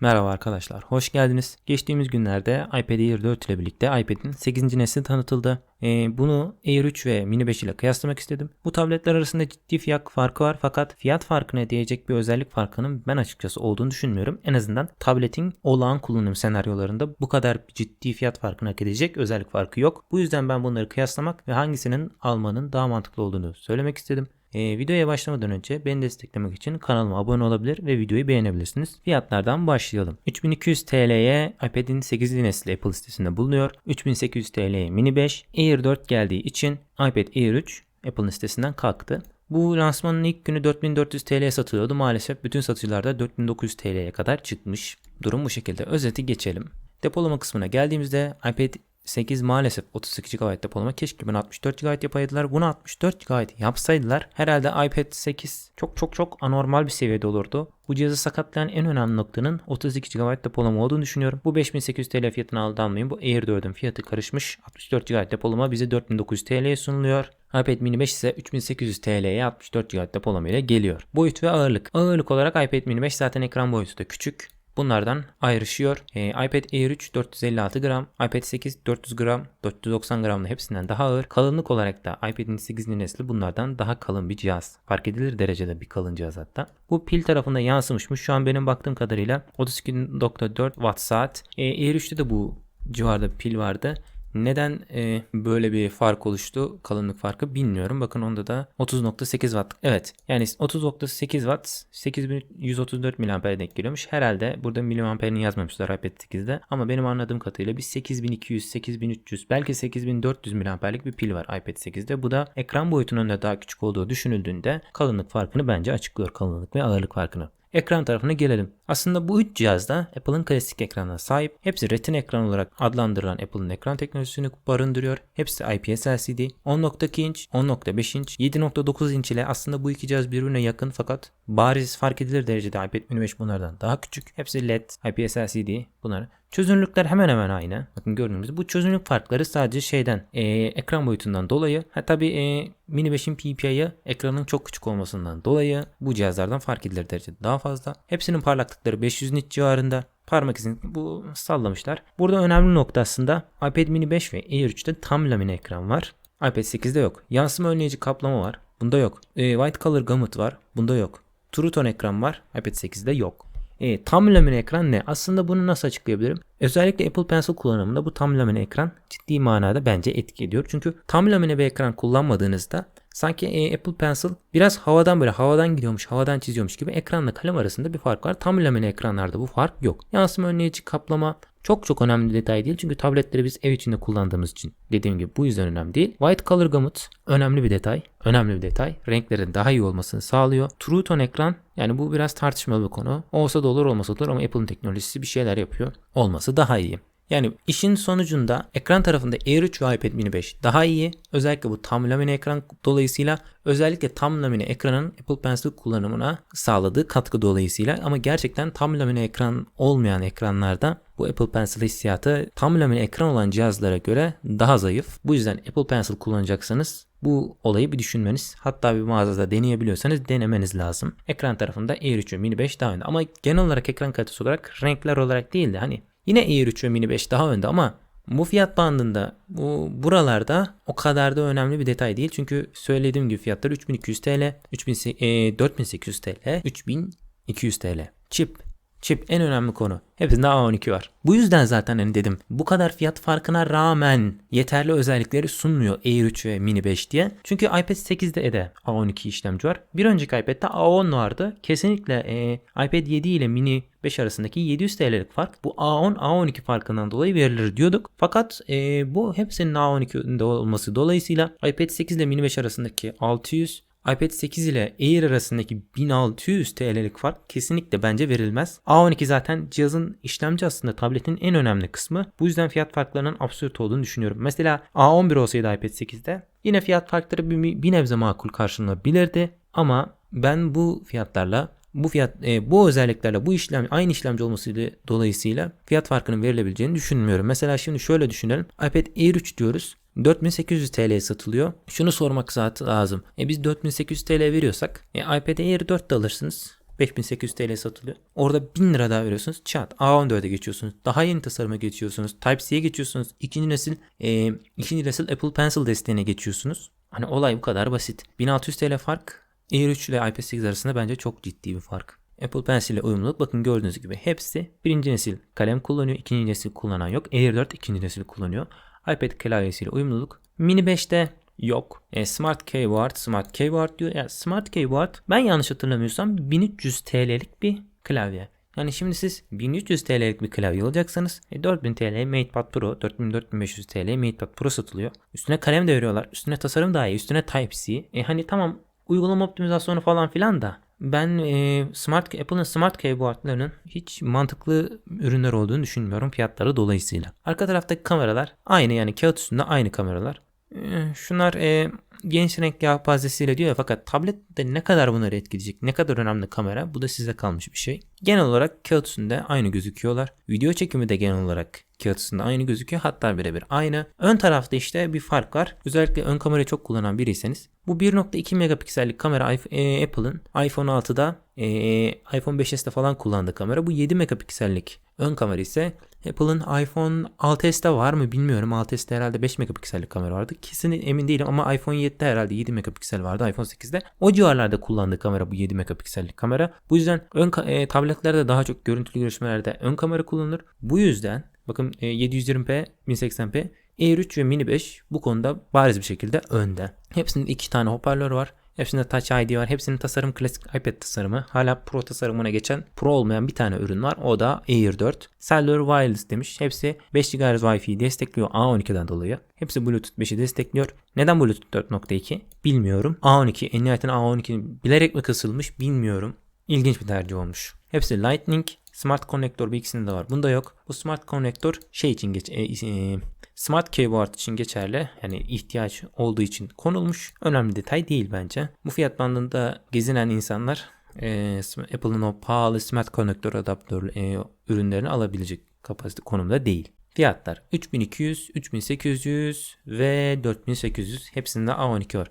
Merhaba arkadaşlar, hoş geldiniz. Geçtiğimiz günlerde iPad Air 4 ile birlikte iPad'in 8. nesli tanıtıldı. Ee, bunu Air 3 ve Mini 5 ile kıyaslamak istedim. Bu tabletler arasında ciddi fiyat farkı var fakat fiyat farkına diyecek bir özellik farkının ben açıkçası olduğunu düşünmüyorum. En azından tabletin olağan kullanım senaryolarında bu kadar ciddi fiyat farkına hak özellik farkı yok. Bu yüzden ben bunları kıyaslamak ve hangisinin almanın daha mantıklı olduğunu söylemek istedim. Ee, videoya başlamadan önce beni desteklemek için kanalıma abone olabilir ve videoyu beğenebilirsiniz. Fiyatlardan başlayalım. 3200 TL'ye iPad'in 8. nesli Apple sitesinde bulunuyor. 3800 TL'ye Mini 5, Air 4 geldiği için iPad Air 3 Apple'ın sitesinden kalktı. Bu lansmanın ilk günü 4400 TL'ye satılıyordu. Maalesef bütün satıcılarda 4900 TL'ye kadar çıkmış. Durum bu şekilde. Özeti geçelim. Depolama kısmına geldiğimizde iPad 8 maalesef 32 GB depolama. Keşke ben 64 GB yapaydılar. Bunu 64 GB yapsaydılar herhalde iPad 8 çok çok çok anormal bir seviyede olurdu. Bu cihazı sakatlayan en önemli noktanın 32 GB depolama olduğunu düşünüyorum. Bu 5800 TL fiyatına aldanmayın. Bu Air 4'ün fiyatı karışmış. 64 GB depolama bize 4900 TL'ye sunuluyor. iPad mini 5 ise 3800 TL'ye 64 GB depolama ile geliyor. Boyut ve ağırlık. Ağırlık olarak iPad mini 5 zaten ekran boyutu da küçük. Bunlardan ayrışıyor. E, iPad Air 3 456 gram, iPad 8 400 gram, 490 gramla hepsinden daha ağır. Kalınlık olarak da iPad'in 8. nesli bunlardan daha kalın bir cihaz. Fark edilir derecede bir kalın cihaz hatta. Bu pil tarafında yansımışmış. Şu an benim baktığım kadarıyla 32.4 watt saat. E, Air 3'te de bu civarda pil vardı. Neden e, böyle bir fark oluştu kalınlık farkı bilmiyorum. Bakın onda da 30.8 watt. Evet yani 30.8 watt 8134 mAh'e denk geliyormuş. Herhalde burada miliamperini yazmamışlar iPad 8'de. Ama benim anladığım kadarıyla bir 8200, 8300 belki 8400 mAh'lik bir pil var iPad 8'de. Bu da ekran boyutunun da daha küçük olduğu düşünüldüğünde kalınlık farkını bence açıklıyor kalınlık ve ağırlık farkını. Ekran tarafına gelelim. Aslında bu üç cihazda Apple'ın klasik ekranına sahip. Hepsi Retina ekran olarak adlandırılan Apple'ın ekran teknolojisini barındırıyor. Hepsi IPS LCD. 10.2 inç, 10.5 inç, 7.9 inç ile aslında bu iki cihaz birbirine yakın fakat bariz fark edilir derecede iPad mini 5 bunlardan daha küçük. Hepsi LED, IPS LCD bunlar. Çözünürlükler hemen hemen aynı. Bakın gördüğünüz bu çözünürlük farkları sadece şeyden e, ekran boyutundan dolayı. Ha tabi e, Mini 5'in PPI'ı ekranın çok küçük olmasından dolayı bu cihazlardan fark edilir derecede daha fazla. Hepsinin parlaklıkları 500 nit civarında. Parmak izini bu sallamışlar. Burada önemli nokta aslında iPad mini 5 ve Air 3'te tam lamine ekran var. iPad 8'de yok. Yansıma önleyici kaplama var. Bunda yok. E, white color gamut var. Bunda yok. True Tone ekran var. iPad 8'de yok. E, tam lamine ekran ne? Aslında bunu nasıl açıklayabilirim? Özellikle Apple Pencil kullanımında bu tam lamine ekran ciddi manada bence etki ediyor. Çünkü tam lamine bir ekran kullanmadığınızda sanki e, Apple Pencil biraz havadan böyle havadan gidiyormuş, havadan çiziyormuş gibi ekranla kalem arasında bir fark var. Tam lamine ekranlarda bu fark yok. Yansıma önleyici kaplama, çok çok önemli bir detay değil çünkü tabletleri biz ev içinde kullandığımız için dediğim gibi bu yüzden önemli değil. White Color Gamut önemli bir detay. Önemli bir detay. Renklerin daha iyi olmasını sağlıyor. True Tone ekran yani bu biraz tartışmalı bir konu. Olsa da olur olmasa da olur ama Apple'ın teknolojisi bir şeyler yapıyor. Olması daha iyi. Yani işin sonucunda ekran tarafında Air 3 ve iPad mini 5 daha iyi. Özellikle bu tam lamine ekran dolayısıyla özellikle tam lamine ekranın Apple Pencil kullanımına sağladığı katkı dolayısıyla ama gerçekten tam lamine ekran olmayan ekranlarda bu Apple Pencil hissiyatı tam lamine ekran olan cihazlara göre daha zayıf. Bu yüzden Apple Pencil kullanacaksanız bu olayı bir düşünmeniz hatta bir mağazada deneyebiliyorsanız denemeniz lazım. Ekran tarafında Air 3 ve Mini 5 daha önde ama genel olarak ekran kalitesi olarak renkler olarak değil de hani Yine Air 3 ve Mini 5 daha önde ama bu fiyat bandında bu buralarda o kadar da önemli bir detay değil. Çünkü söylediğim gibi fiyatlar 3200 TL, 3000, e, 4800 TL, 3200 TL. Chip Chip en önemli konu. Hepsinde A12 var. Bu yüzden zaten hani dedim bu kadar fiyat farkına rağmen yeterli özellikleri sunmuyor Air 3 ve Mini 5 diye. Çünkü iPad 8'de de A12 işlemci var. Bir önceki iPad'de A10 vardı. Kesinlikle e, iPad 7 ile Mini 5 arasındaki 700 TL'lik fark bu A10 A12 farkından dolayı verilir diyorduk. Fakat e, bu hepsinin A12'de olması dolayısıyla iPad 8 ile Mini 5 arasındaki 600 iPad 8 ile Air arasındaki 1600 TL'lik fark kesinlikle bence verilmez. A12 zaten cihazın işlemci aslında tabletin en önemli kısmı. Bu yüzden fiyat farklarının absürt olduğunu düşünüyorum. Mesela A11 olsaydı iPad 8'de yine fiyat farkları bir, bir nebze makul karşılanabilirdi. Ama ben bu fiyatlarla bu fiyat e, bu özelliklerle bu işlem aynı işlemci olması dolayısıyla fiyat farkının verilebileceğini düşünmüyorum. Mesela şimdi şöyle düşünelim. iPad Air 3 diyoruz. 4800 TL satılıyor. Şunu sormak zaten lazım. E biz 4800 TL veriyorsak e, iPad Air 4 de alırsınız. 5800 TL satılıyor. Orada 1000 lira daha veriyorsunuz. Çat A14'e geçiyorsunuz. Daha yeni tasarıma geçiyorsunuz. Type-C'ye geçiyorsunuz. İkinci nesil e, ikinci nesil Apple Pencil desteğine geçiyorsunuz. Hani olay bu kadar basit. 1600 TL fark Air 3 ile iPad 8 arasında bence çok ciddi bir fark. Apple Pencil ile uyumluluk bakın gördüğünüz gibi hepsi birinci nesil kalem kullanıyor. ikinci nesil kullanan yok. Air 4 ikinci nesil kullanıyor. iPad klavyesiyle uyumluluk. Mini 5'te yok. E, Smart Keyboard, Smart Keyboard diyor. Yani Smart Keyboard ben yanlış hatırlamıyorsam 1300 TL'lik bir klavye. Yani şimdi siz 1300 TL'lik bir klavye alacaksanız e, 4000 TL MatePad Pro, 4000-4500 TL MatePad Pro satılıyor. Üstüne kalem de veriyorlar. Üstüne tasarım daha iyi. Üstüne Type-C. E hani tamam uygulama optimizasyonu falan filan da ben e, Smart Apple'ın Smart Keyboard'larının hiç mantıklı ürünler olduğunu düşünmüyorum fiyatları dolayısıyla. Arka taraftaki kameralar aynı yani kağıt üstünde aynı kameralar. E, şunlar e, genç renk yelpazesiyle diyor ya fakat tablette ne kadar bunları etkileyecek, ne kadar önemli kamera bu da size kalmış bir şey. Genel olarak kağıt üstünde aynı gözüküyorlar. Video çekimi de genel olarak kağıt üstünde aynı gözüküyor hatta birebir aynı. Ön tarafta işte bir fark var. Özellikle ön kamerayı çok kullanan biriyseniz bu 1.2 megapiksellik kamera e, Apple'ın iPhone 6'da e, iPhone 5s'te falan kullandığı kamera. Bu 7 megapiksellik ön kamera ise Apple'ın iPhone 6s'te var mı bilmiyorum. 6s'te herhalde 5 megapiksellik kamera vardı. Kesin emin değilim ama iPhone 7'de herhalde 7 megapiksel vardı. iPhone 8'de. O civarlarda kullandığı kamera bu 7 megapiksellik kamera. Bu yüzden ön e, tabletlerde daha çok görüntülü görüşmelerde ön kamera kullanılır. Bu yüzden bakın e, 720p 1080p Air 3 ve Mini 5 bu konuda bariz bir şekilde önde. Hepsinin iki tane hoparlör var. Hepsinde Touch ID var. Hepsinin tasarım klasik iPad tasarımı. Hala Pro tasarımına geçen Pro olmayan bir tane ürün var. O da Air 4. Cellular Wireless demiş. Hepsi 5 GHz Wi-Fi destekliyor A12'den dolayı. Hepsi Bluetooth 5'i destekliyor. Neden Bluetooth 4.2? Bilmiyorum. A12 en nihayetinde A12 bilerek mi kısılmış bilmiyorum. İlginç bir tercih olmuş. Hepsi Lightning. Smart Connector bir ikisinde de var. Bunda yok. Bu Smart Connector şey için geç, e, e, Smart Keyboard için geçerli. Yani ihtiyaç olduğu için konulmuş. Önemli detay değil bence. Bu fiyat bandında gezinen insanlar e, Apple'ın o pahalı Smart Connector adaptör e, ürünlerini alabilecek kapasite konumda değil. Fiyatlar 3200, 3800 ve 4800 hepsinde A12 var.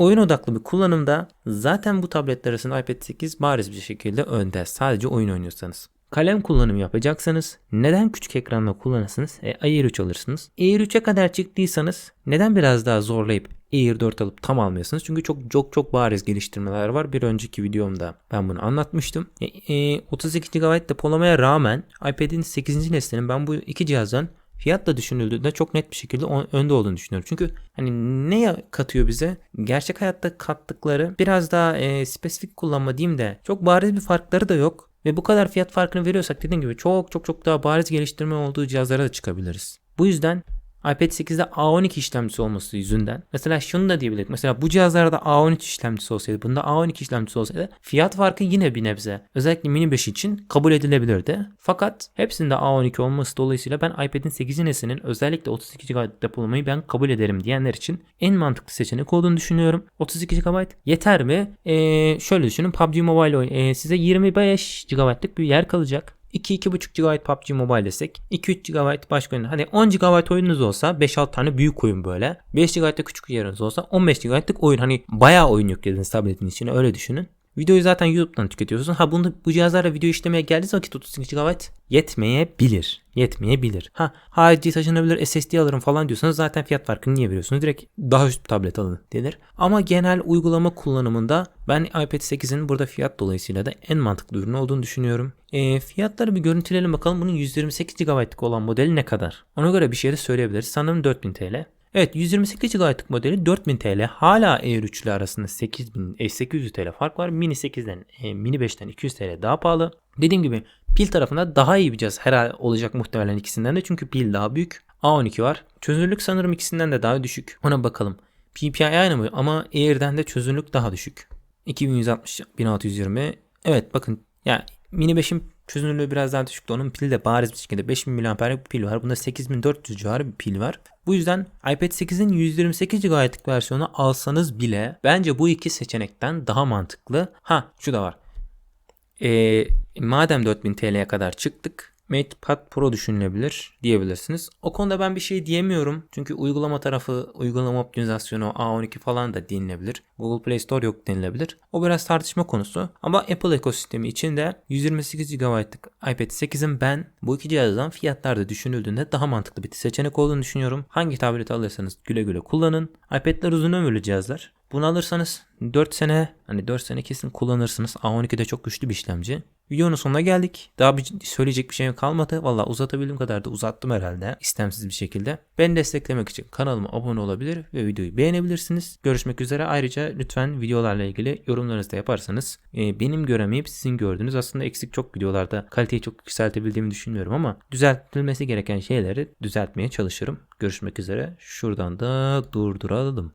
Oyun odaklı bir kullanımda zaten bu tabletler arasında iPad 8 bariz bir şekilde önde. Sadece oyun oynuyorsanız. Kalem kullanımı yapacaksanız neden küçük ekranla kullanırsınız? E, Air 3 alırsınız. Air 3'e kadar çıktıysanız neden biraz daha zorlayıp Air 4 alıp tam almıyorsunuz? Çünkü çok çok çok bariz geliştirmeler var. Bir önceki videomda ben bunu anlatmıştım. E, e, 32 GB depolamaya rağmen iPad'in 8. neslinin ben bu iki cihazdan fiyatla düşünüldüğünde çok net bir şekilde önde olduğunu düşünüyorum. Çünkü hani ne katıyor bize? Gerçek hayatta kattıkları biraz daha e, spesifik kullanma diyeyim de çok bariz bir farkları da yok. Ve bu kadar fiyat farkını veriyorsak dediğim gibi çok çok çok daha bariz geliştirme olduğu cihazlara da çıkabiliriz. Bu yüzden iPad 8'de A12 işlemcisi olması yüzünden mesela şunu da diyebiliriz. Mesela bu cihazlarda A13 işlemcisi olsaydı bunda A12 işlemcisi olsaydı fiyat farkı yine bir nebze özellikle mini 5 için kabul edilebilirdi. Fakat hepsinde A12 olması dolayısıyla ben iPad'in 8 neslinin özellikle 32 GB depolamayı ben kabul ederim diyenler için en mantıklı seçenek olduğunu düşünüyorum. 32 GB yeter mi? Ee, şöyle düşünün PUBG Mobile oyun ee, size 25 GB'lık bir yer kalacak. 2-2.5 GB PUBG Mobile desek 2-3 GB başka oyun. Hani 10 GB oyununuz olsa 5-6 tane büyük oyun böyle. 5 GB'lık küçük yeriniz olsa 15 GB'lık oyun. Hani bayağı oyun yüklediniz tabletin içine öyle düşünün. Videoyu zaten YouTube'dan tüketiyorsun. Ha bunu bu cihazlarla video işlemeye geldiği vakit 32 GB yetmeyebilir. Yetmeyebilir. Ha harici taşınabilir SSD alırım falan diyorsanız zaten fiyat farkını niye veriyorsunuz? Direkt daha üst tablet alın denir. Ama genel uygulama kullanımında ben iPad 8'in burada fiyat dolayısıyla da en mantıklı ürün olduğunu düşünüyorum. E, fiyatları bir görüntüleyelim bakalım bunun 128 GB'lık olan modeli ne kadar? Ona göre bir şey de söyleyebiliriz. Sanırım 4000 TL. Evet 128 GB'lık modeli 4000 TL. Hala Air 3 ile arasında 8000, e, 800 TL fark var. Mini 8'den, e, Mini 5'ten 200 TL daha pahalı. Dediğim gibi pil tarafında daha iyi bir cihaz herhalde olacak muhtemelen ikisinden de çünkü pil daha büyük. A12 var. Çözünürlük sanırım ikisinden de daha düşük. Ona bakalım. PPI aynı mı ama Air'den de çözünürlük daha düşük. 2160 1620. Evet bakın yani Mini 5'in çözünürlüğü biraz daha düşüktü. Onun pili de bariz bir şekilde 5000 mAh'lik bir pil var. Bunda 8400 civarı bir pil var. Bu yüzden iPad 8'in 128 GB'lık versiyonu alsanız bile bence bu iki seçenekten daha mantıklı. Ha şu da var. Ee, madem 4000 TL'ye kadar çıktık MatePad Pro düşünülebilir diyebilirsiniz. O konuda ben bir şey diyemiyorum. Çünkü uygulama tarafı, uygulama optimizasyonu A12 falan da denilebilir. Google Play Store yok denilebilir. O biraz tartışma konusu. Ama Apple ekosistemi içinde 128 GB'lık iPad 8'in ben bu iki cihazdan fiyatlarda düşünüldüğünde daha mantıklı bir seçenek olduğunu düşünüyorum. Hangi tableti alırsanız güle güle kullanın. iPad'ler uzun ömürlü cihazlar. Bunu alırsanız 4 sene hani 4 sene kesin kullanırsınız. A12 de çok güçlü bir işlemci. Videonun sonuna geldik. Daha bir söyleyecek bir şeyim kalmadı. Valla uzatabildiğim kadar da uzattım herhalde. istemsiz bir şekilde. Beni desteklemek için kanalıma abone olabilir ve videoyu beğenebilirsiniz. Görüşmek üzere. Ayrıca lütfen videolarla ilgili yorumlarınızı da yaparsanız e, benim göremeyip sizin gördüğünüz aslında eksik çok videolarda kaliteyi çok yükseltebildiğimi düşünmüyorum ama düzeltilmesi gereken şeyleri düzeltmeye çalışırım. Görüşmek üzere. Şuradan da durduralım.